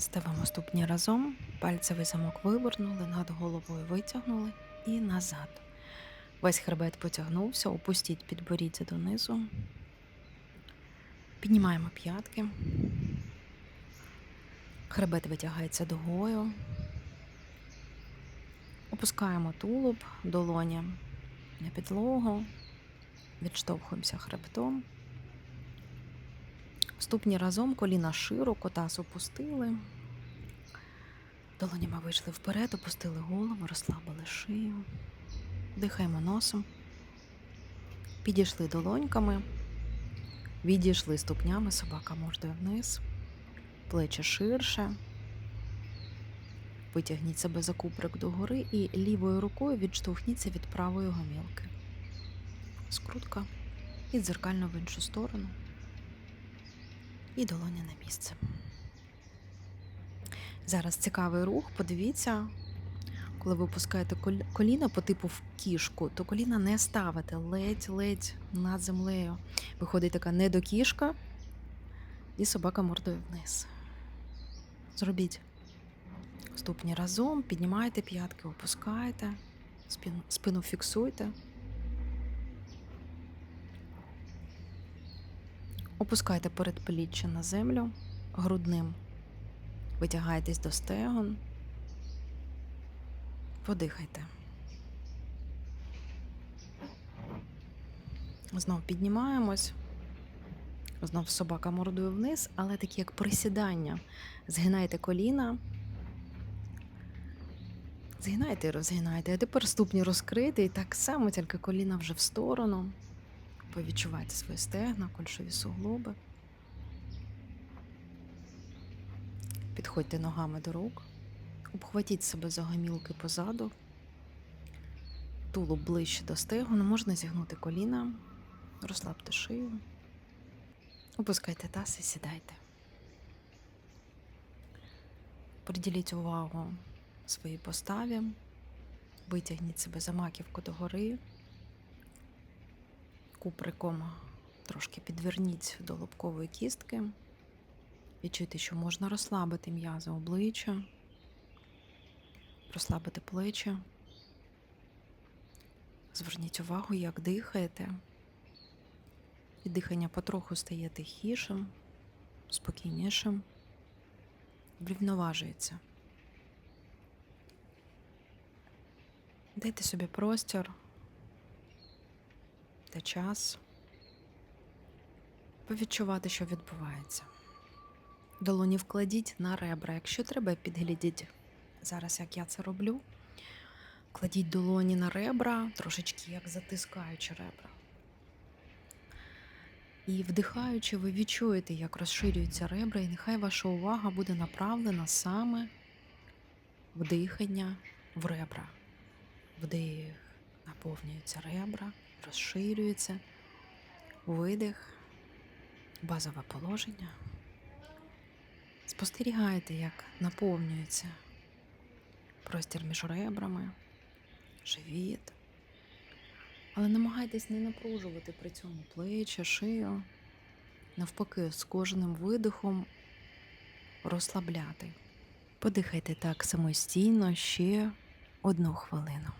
Ставимо ступні разом, пальцевий замок вивернули, над головою витягнули і назад. Весь хребет потягнувся, опустіть підборіддя донизу. Піднімаємо п'ятки. Хребет витягається дугою. Опускаємо тулуб, долоні на підлогу, відштовхуємося хребтом. Ступні разом, коліна широко, таз опустили. Долонями вийшли вперед, опустили голову, розслабили шию. Дихаємо носом. Підійшли долоньками, відійшли ступнями, собака мордою вниз, плечі ширше. Витягніть себе за куприк догори і лівою рукою відштовхніться від правої гомілки. Скрутка і дзеркально в іншу сторону. І долоня на місце. Зараз цікавий рух. Подивіться, коли ви опускаєте коліна по типу в кішку, то коліна не ставите ледь-ледь над землею. Виходить така недокішка, і собака мордою вниз. Зробіть ступні разом, піднімайте п'ятки, опускайте, спину, спину фіксуйте. Опускайте передпліччя на землю грудним. Витягайтесь до стегон. Подихайте. Знов піднімаємось. Знов собака мордою вниз, але такі як присідання. Згинайте коліна. Згинайте і розгинайте. А тепер ступні розкрити, і так само тільки коліна вже в сторону. Повідчувайте свої стегна, кульшові суглоби. Підходьте ногами до рук, обхватіть себе за гомілки позаду, тулуб ближче до стегону, можна зігнути коліна, розслабте шию, опускайте таз і сідайте. Приділіть увагу своїй поставі, витягніть себе за маківку догори, куприком трошки підверніть до лобкової кістки. Відчуйте, що можна розслабити м'язи обличчя, розслабити плечі. Зверніть увагу, як дихаєте. І дихання потроху стає тихішим, спокійнішим, врівноважується. Дайте собі простір та час повідчувати, що відбувається. Долоні вкладіть на ребра. Якщо треба, підглядіть зараз, як я це роблю. Кладіть долоні на ребра, трошечки як затискаючи ребра. І вдихаючи, ви відчуєте, як розширюються ребра, і нехай ваша увага буде направлена саме в дихання в ребра. Вдих, наповнюються ребра, розширюється, видих, базове положення. Спостерігайте, як наповнюється простір між ребрами, живіт. Але намагайтесь не напружувати при цьому плечі, шию. Навпаки, з кожним видихом розслабляти. Подихайте так самостійно ще одну хвилину.